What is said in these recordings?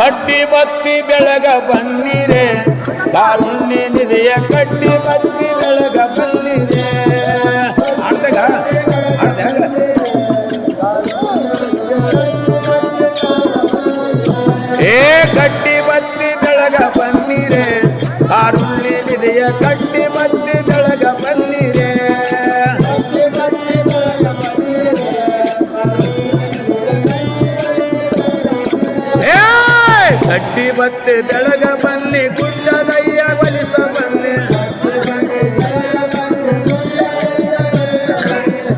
ಕಡ್ಡಿ ಬತ್ತಿ ಬೆಳಗ ಬನ್ನಿರೆ ಕಾರುಣ್ಯ ನಿಧಿಯ ಕಡ್ಡಿ ಬತ್ತಿ ಬೆಳಗ ಬನ್ನಿರೆ ಆಡ್ದಾಗ ಆಡ್ದಾಗ ಏ ಕಡ್ಡಿ ಬತ್ತಿ ಬೆಳಗ ಬನ್ನಿರೆ ಕಾರುಣ್ಯ ನಿಧಿಯ ಕಡ್ಡಿ ಬತ್ತಿ ಬೆಳಗ ಬನ್ನಿರೆ ಬತ್ತಿ ಬೆಳಗ ಬನ್ನಿ ಗುಡ್ಡದಯ್ಯ ಬಲಿಸ ಬನ್ನಿ.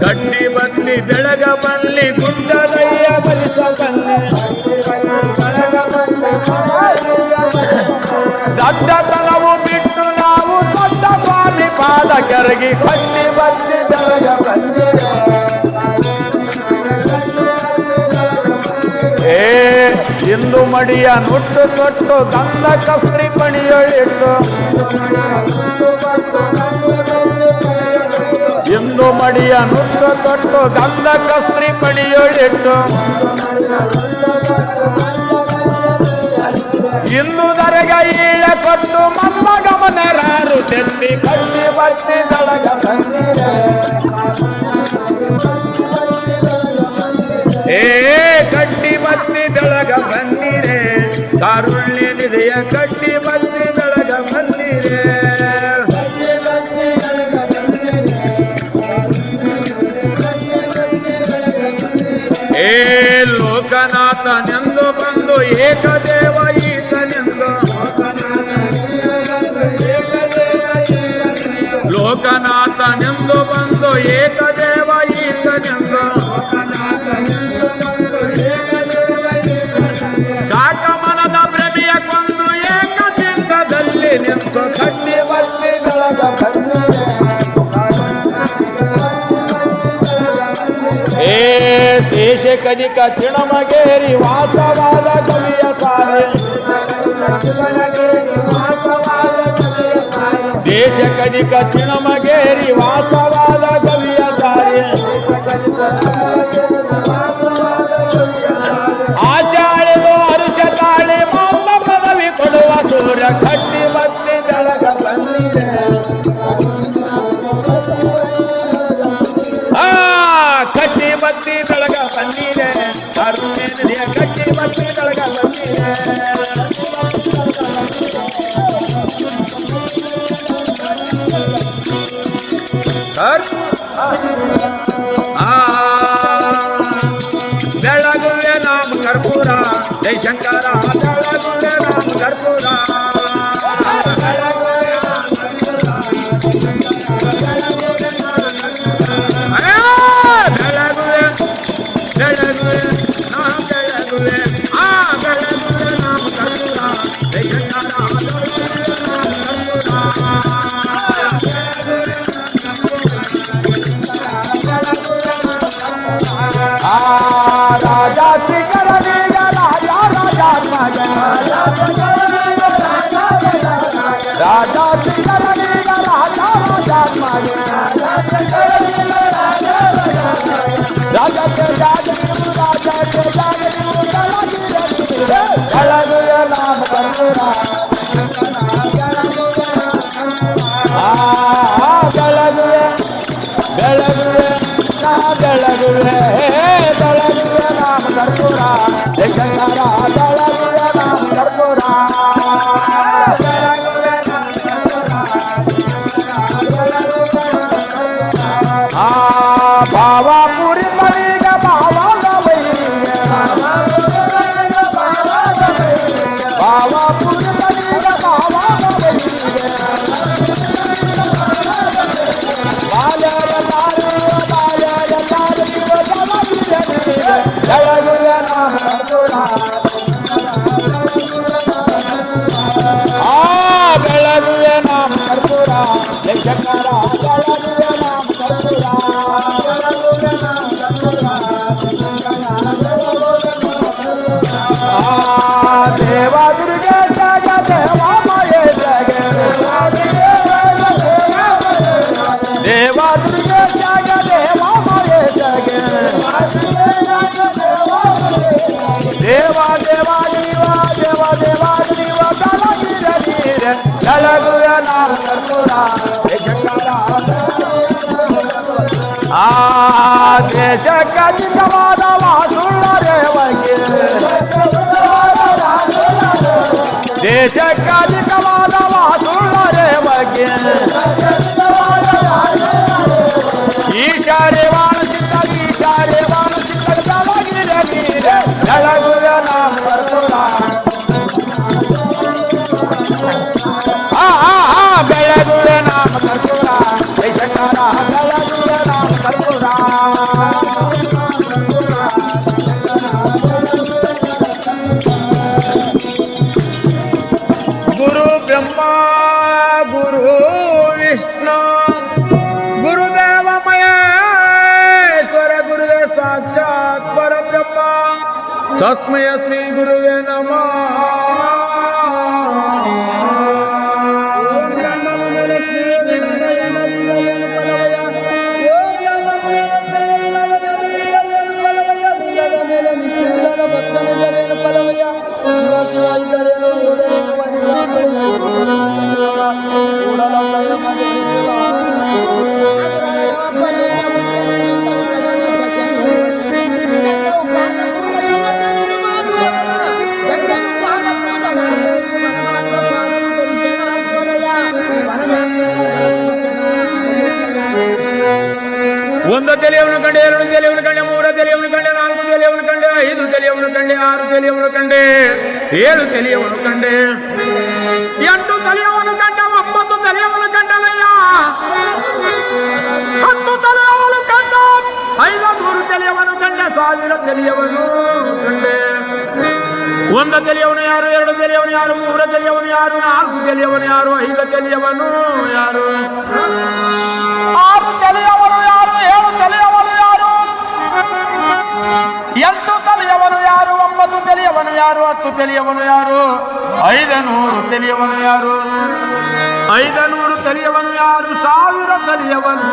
ಗಟ್ಟಿ ಬನ್ನಿ, ಬೆಳಗ ಬನ್ನಿ ಗುಡ್ಡದಯ್ಯ ಬಲಿಸ ಬನ್ನಿ. ದಡ್ಡತನವು ಬಿಟ್ಟು ನಾವು ದೊಡ್ಡ ಸ್ವಾಮಿ ಪಾದ ಕೆರಗಿ, ಬನ್ನಿ ಬನ್ನಿ, ಬೆಳಗ ಇಂದು ಮಡಿಯ ನುಟ್ಟು ತೊಟ್ಟು ಗಂಧ ಕಸ್ರಿ ಪಣಿಯೊಳಿಟ್ಟು ಇಂದು ಮಡಿಯ ನುಟ್ಟು ತೊಟ್ಟು ಗಂಧ ಕಸ್ರಿ ಪಣಿಯೊಳಿಟ್ಟು ಇಂದು ದರಗ ಈಳ ಕೊಟ್ಟು ಮಮ್ಮ ಗಮನರಾರು ತೆತ್ತಿ ಕಟ್ಟಿ ಬತ್ತಿ ದಳಗ ಏ ಕಟ್ಟಿ ಬತ್ತಿ ಬೆಳಗ ಬಂದಿರೆ ಕಾರುಳ್ಳಿ ನಿಧಿಯ ಕಟ್ಟಿ ಬತ್ತಿ ಬೆಳಗ ಬಂದಿರೆ ಏ ಲೋಕನಾಥನೆಂದು ಬಂದು ಏಕದೇವ ಈತನೆಂದು ಲೋಕನಾಥನೆಂದು ಬಂದು ಏಕದೇವ ಈತನೆಂದು ನಿಂತು ಕಟ್ಟಿ ಬತ್ತಿ ಬೆಳಗ ಏ ದೇಶ ಕದಿಕ ಚಿಣಮಗೇರಿ ವಾಸವಾದ ಕವಿಯ ಸಾರೆ ದೇಶ ಕದಿಕ ಚಿಣಮಗೇರಿ ವಾಸವಾದ ಕವಿಯ ಸಾರೆ ಶಂಕರ Bye. జగరాజల কাজে কাজ गुरुदेव महेश्वर गुरुदेव साक्षात परब्रह्मा। तस्मय श्री गुरुवे नमः। ಕಂಡೆ ಐದು ತಲೆಯವನು ಕಂಡೆ ಆರು ತಲೆಯವನು ಕಂಡೆ ಏಳು ತಲೆಯವನು ಕಂಡೆ ಎಂಟು ತಲೆಯವನು ಕಂಡೆ ಒಂಬತ್ತು ತಲೆಯವನು ಕಂಡನಯ್ಯ ಹತ್ತು ತಲೆಯವನು ಕಂಡ ಐದು ನೂರು ತಲೆಯವನು ಕಂಡೆ ಸಾವಿರ ತಲೆಯವನು ಕಂಡೆ ಒಂದು ತಲೆಯವನು ಯಾರು ಎರಡು ತಲೆಯವನು ಯಾರು ಮೂರು ತಲೆಯವನು ಯಾರು ನಾಲ್ಕು ತಲೆಯವನು ಯಾರು ಐದು ತಲೆಯವನು ಯಾರು ಆರು ತಲೆಯವನು ಯಾರು? ಐದನೂರು ತಲಿಯವನು ಯಾರು? ಸಾವಿರ ತಲಿಯವನು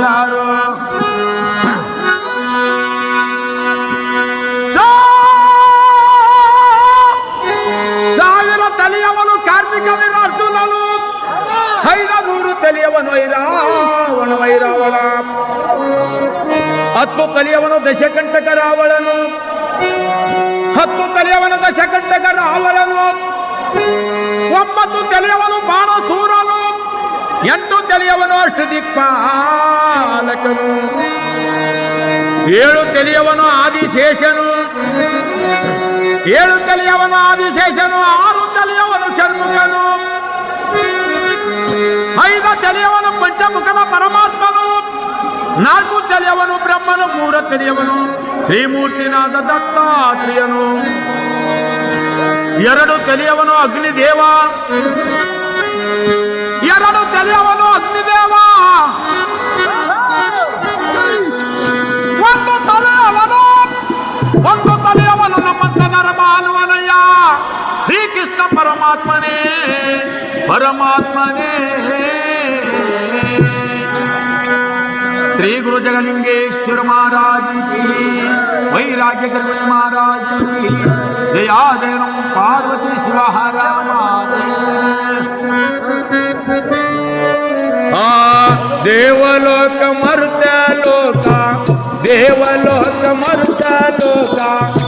ಯಾರು? ಸಾವಿರ ತಲಿಯವನು ಕಾರ್ತಿಕ ವಿರಾರ್ಜುನನು. ಐದನೂರು ತಲಿಯವನು ಐರಾವಣ ವೈರಾವಣ. ಹತ್ತು ತಲಿಯವನು ದಶಕಂಟಕ ರಾವಣನು. ಹತ್ತು ತಲೆಯವನದ ದಶಕಂಟಕ ರಾವಣನು. ಒಂಬತ್ತು ತಲೆಯವನು ಬಾಣಸೂರನು ಎಂಟು ತಲೆಯವನು ಅಷ್ಟು ದಿಕ್ಪಾಲಕನು ಏಳು ತಲೆಯವನು ಆದಿಶೇಷನು ಏಳು ತಲೆಯವನು ಆದಿಶೇಷನು ಆರು ತಲೆಯವನು ಷಣ್ಮುಖನು ಐದು ತಲೆಯವನು ಪಂಚಮುಖದ ಪರಮಾತ್ಮನು ನಾಲ್ಕು ತಲೆಯವನು ಬ್ರಹ್ಮನು ಮೂರ ತಲೆಯವನು ಶ್ರೀಮೂರ್ತಿನಾದ ದತ್ತಾತ್ರೇಯನು ಎರಡು ತಲೆಯವನು ಅಗ್ನಿದೇವ. ಎರಡು ತಲೆಯವನು ಅಗ್ನಿದೇವ. ಒಂದು ತಲೆಯವನು ಒಂದು ತಲೆಯವನು ನಮ್ಮಂತ ನರಮಾನವನಯ್ಯ ಶ್ರೀಕೃಷ್ಣ ಪರಮಾತ್ಮನೇ ಪರಮಾತ್ಮನೇ. श्री गुरु जगलिंगेश्वर महाराज की, वैराग्य कर्मी महाराज की, जया जय पार्वती शिवा देवलोक मरता लोका, देवलोक मरता लोका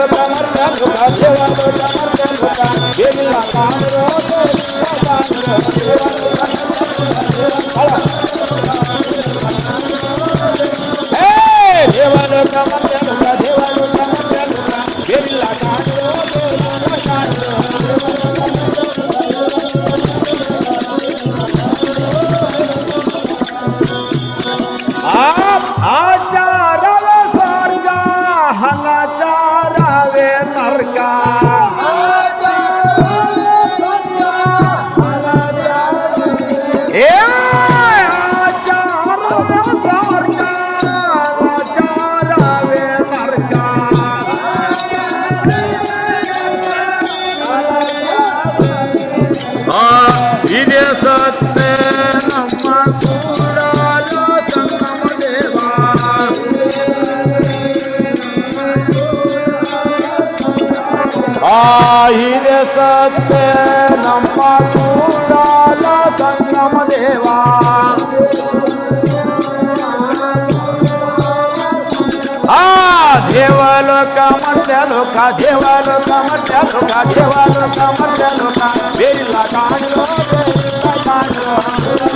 Thank you. ಇದೇ ಸತ್ಯ ನಮ್ಮ ಕೂಡಲ ಸಂಗಮ ದೇವ ಆ ದೇವಲೋಕ ಮರ್ತ್ಯಲೋಕ ದೇವಲೋಕ ಮರ್ತ್ಯಲೋಕ ದೇವಲೋಕ ಮರ್ತ್ಯಲೋಕ ಬೇರಿಲ್ಲ ಕಾಣಿರೋ ಬೇರಿಲ್ಲ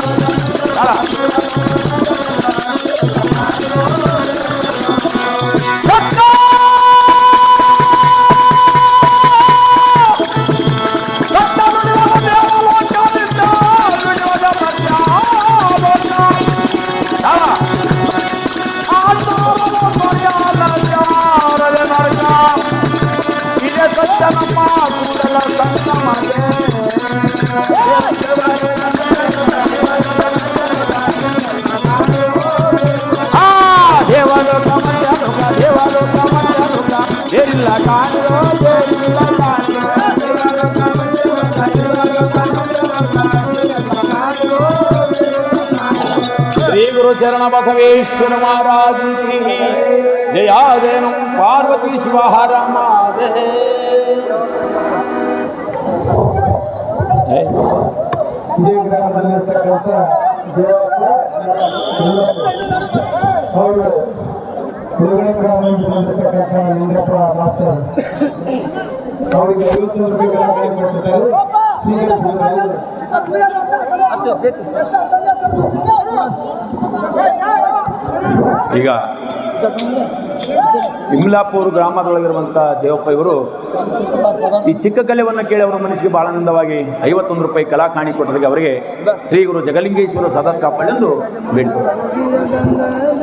గురుచరణ బసవేశ్వర మహారాజు జయాదేను. పార్వతీ శివహారమాదే ಈಗ ಇಮ್ಲಾಪುರ ಗ್ರಾಮದೊಳಗಿರುವಂಥ ದೇವಪ್ಪ ಇವರು ಈ ಚಿಕ್ಕ ಕಲೆಯನ್ನು ಕೇಳಿ ಅವರ ಮನಸ್ಸಿಗೆ ಬಹಳ ಆನಂದವಾಗಿ ಐವತ್ತೊಂದು ರೂಪಾಯಿ ಕಲಾ ಕಾಣಿ ಅವರಿಗೆ ಶ್ರೀ ಗುರು ಜಗಲಿಂಗೇಶ್ವರ ಸದತ್ ಎಂದು ಬೇಡಿಕೊಂಡರು